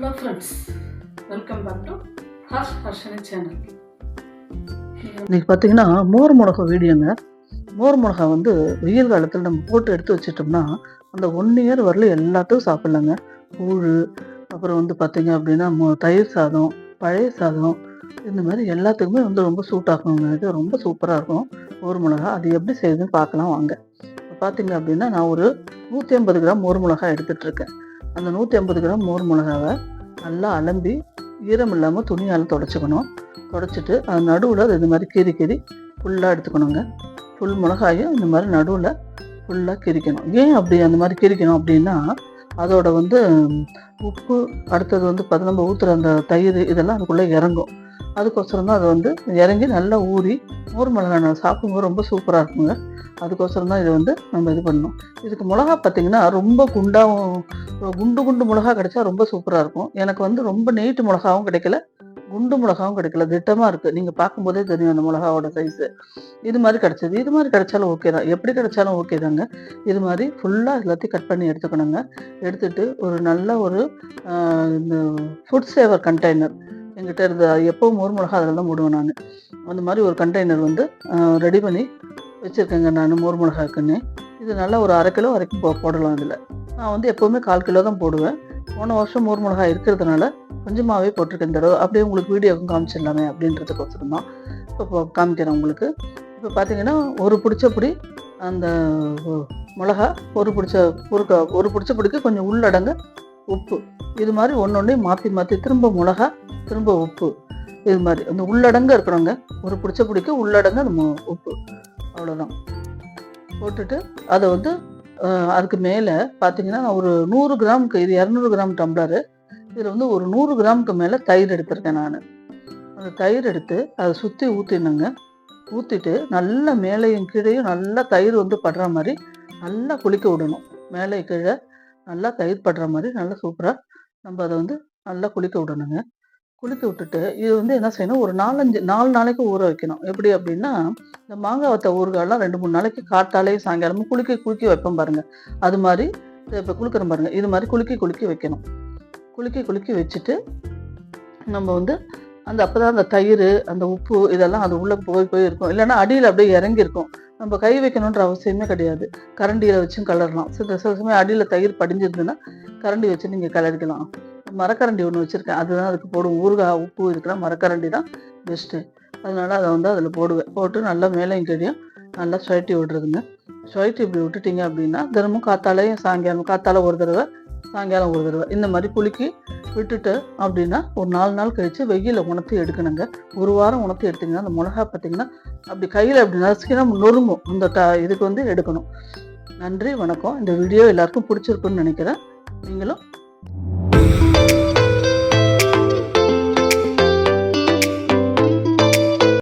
Back to Harsh Harshini channel இன்னைக்கு பார்த்தீங்கன்னா மோர் மிளகா வீடியோங்க. மோர் மிளகா வந்து வெயில் காலத்தில் நம்ம போட்டு எடுத்து வச்சிட்டோம்னா அந்த ஒன் இயர் வரல எல்லாத்தையும் சாப்பிட்லாங்க. கூழ் அப்புறம் வந்து பார்த்தீங்க அப்படின்னா தயிர் சாதம் பழைய சாதம் இந்த மாதிரி எல்லாத்துக்குமே வந்து ரொம்ப சூட் ஆகுங்க. இது ரொம்ப சூப்பராக இருக்கும். மோர் மிளகா அது எப்படி செய்யுதுன்னு பார்க்கலாம் வாங்க. இப்போ பார்த்தீங்க அப்படின்னா நான் ஒரு நூற்றி ஐம்பது கிராம் மோர் மிளகா எடுத்துகிட்ருக்கேன் அந்த நூற்றி ஐம்பது கிராம் மோர் மிளகாவை நல்லா அலம்பி ஈரம் இல்லாமல் துணியால் தொடச்சிக்கணும். தொடச்சிட்டு அது நடுவில் அது இந்த மாதிரி கீறி கீறி ஃபுல்லாக எடுத்துக்கணுங்க. ஃபுல் மிளகாயும் இந்த மாதிரி நடுவில் ஃபுல்லாக கிரிக்கணும் ஏன் அப்படி அந்த மாதிரி கிரிக்கணும் அப்படின்னா அதோட வந்து உப்பு அடுத்தது வந்து பார்த்து நம்ம ஊற்றுற அந்த தயிர் இதெல்லாம் அதுக்குள்ளே இறங்கும். அதுக்கொசரம் தான் அது வந்து இறங்கி நல்லா ஊறி மோர் மிளகா சாப்பிடும்போது ரொம்ப சூப்பராக இருக்குங்க. அதுக்கோசரம் தான் இதை வந்து நம்ம இது பண்ணோம் இதுக்கு மிளகா பார்த்திங்கன்னா ரொம்ப குண்டாகவும் குண்டு குண்டு மிளகா கிடைச்சா ரொம்ப சூப்பராக இருக்கும். எனக்கு வந்து ரொம்ப நீட்டு மிளகாவும் கிடைக்கல குண்டு மிளகாவும் கிடைக்கல. திட்டமாக இருக்குது நீங்கள் பார்க்கும்போதே தெரியும் அந்த மிளகாவோட சைஸு இது மாதிரி கிடச்சிது. இது மாதிரி கிடைச்சாலும் ஓகே தான். எப்படி கிடைச்சாலும் ஓகே தாங்க. இது மாதிரி ஃபுல்லாக எல்லாத்தையும் கட் பண்ணி எடுத்துக்கணுங்க. எடுத்துகிட்டு ஒரு நல்ல ஒரு இந்த ஃபுட் சேவர் கண்டெய்னர் என்கிட்ட இருந்த எப்பவும் மோர் மிளகா அதில் தான் போடுவேன் நான். அந்த மாதிரி ஒரு கண்டெய்னர் வந்து ரெடி பண்ணி வச்சுருக்கேங்க நான் மோர் மிளகாக்குன்னு இது நல்லா ஒரு அரை கிலோ வரைக்கும் போ போடலாம் இதில். நான் வந்து எப்போவுமே கால் கிலோ தான் போடுவேன். போன வருஷம் மோர் மிளகாய் இருக்கிறதுனால கொஞ்சமாகவே போட்டிருக்கேன் இந்த தடவை. அப்படியே உங்களுக்கு வீடியோவும் காமிச்சிடலாமே அப்படின்றதுக்கோசரம் தான் இப்போ காமிக்கிறேன் உங்களுக்கு. இப்போ பார்த்தீங்கன்னா ஒரு பிடிச்சப்படி அந்த மிளகா ஒரு பிடிச்ச ஒரு க- ஒரு பிடிச்ச பிடிக்கு கொஞ்சம் உள்ளடங்க உப்பு. இது மாதிரி ஒன்று ஒன்றே மாற்றி மாற்றி திரும்ப மிளகா திரும்ப உப்பு. இது மாதிரி அந்த உள்ளடங்க இருக்கிறோங்க ஒரு பிடிச்ச பிடிக்க உள்ளடங்க அது மு- உப்பு. அவ்வளோதான் போட்டுட்டு அதை வந்து அதுக்கு மேலே பார்த்தீங்கன்னா நான் ஒரு நூறு கிராமுக்கு இது இரநூறு கிராம் டம்ளரு. இதில் வந்து ஒரு நூறு கிராமுக்கு மேலே தயிர் எடுத்திருக்கேன் நான். அந்த தயிர் எடுத்து அதை சுற்றி ஊற்றினுங்க ஊற்றிட்டு நல்லா மேலேயும் கீழேயும் நல்லா தயிர் வந்து படுற மாதிரி நல்லா குளிக்க விடணும். மேலே கீழே நல்லா தயிர் படுற மாதிரி நல்லா சூப்பராக நம்ம அதை வந்து நல்லா குளிக்க விடணுங்க. குளிக்க விட்டுட்டு இது வந்து என்ன செய்யணும்? ஒரு நாலஞ்சு நாலு நாளைக்கு ஊற வைக்கணும். எப்படி அப்படின்னா இந்த மாங்காய் வத்த ஊறுகாயெல்லாம் ரெண்டு மூணு நாளைக்கு காட்டாலே சாயங்காலமும் குளிக்க குளிக்க வைப்போம் பாருங்க. அது மாதிரி இப்போ குளிக்கிறோம் பாருங்க. இது மாதிரி குலுக்கி குலுக்கி வைக்கணும். குலுக்கி குலுக்கி வச்சுட்டு நம்ம வந்து அந்த அப்பதான் அந்த தயிர் அந்த உப்பு இதெல்லாம் அது உள்ள போய் போய் இருக்கும். இல்லைன்னா அடியில் அப்படியே இறங்கியிருக்கும். நம்ம கை வைக்கணுன்ற அவசியமே கிடையாது. கரண்டியில் வச்சும் கலரலாம். சில சில சமயம் அடியில் தயிர் படிஞ்சிருந்துன்னா கரண்டி வச்சு நீங்கள் கலரிக்கலாம். மரக்கரண்டி ஒன்று வச்சுருக்கேன். அதுதான் அதுக்கு போடுவோம். ஊறுகாய் உப்பு இருக்கிற மரக்கரண்டி தான் பெஸ்ட்டு அதனால் அதை வந்து அதில் போடுவேன். போட்டு நல்லா மேலையும் கீழையும் நல்லா சுழட்டி விடுறதுங்க. சுழட்டி இப்படி விட்டுட்டிங்க அப்படின்னா தினமும் காத்தாலையும் சாயங்காலம் காத்தால ஒரு தடவை சாயங்காலம் ஒரு தடவை இந்த மாதிரி குலுக்கி விட்டுட்டு அப்படின்னா ஒரு நாலு நாள் கழித்து வெயில உணர்த்தி எடுக்கணுங்க. ஒரு வாரம் உணர்த்தி எடுத்திங்கன்னா அந்த மிளகா பார்த்தீங்கன்னா அப்படி கையில் அப்படி நசுக்கினா நொறுங்கும். அந்த ட இதுக்கு வந்து எடுக்கணும். நன்றி வணக்கம். இந்த வீடியோ எல்லாருக்கும் பிடிச்சிருக்குன்னு நினைக்கிறேன். நீங்களும்